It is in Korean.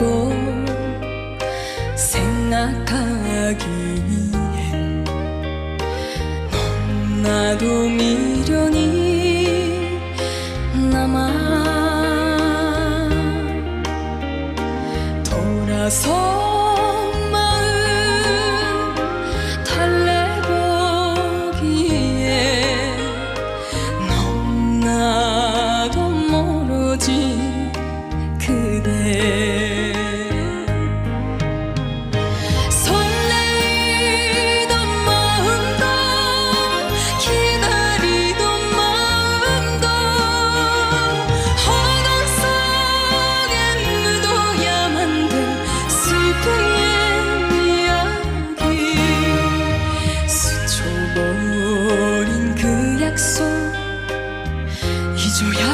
있고 생각하기엔 너무나도 미련이 남아 돌아서 약속 잊어야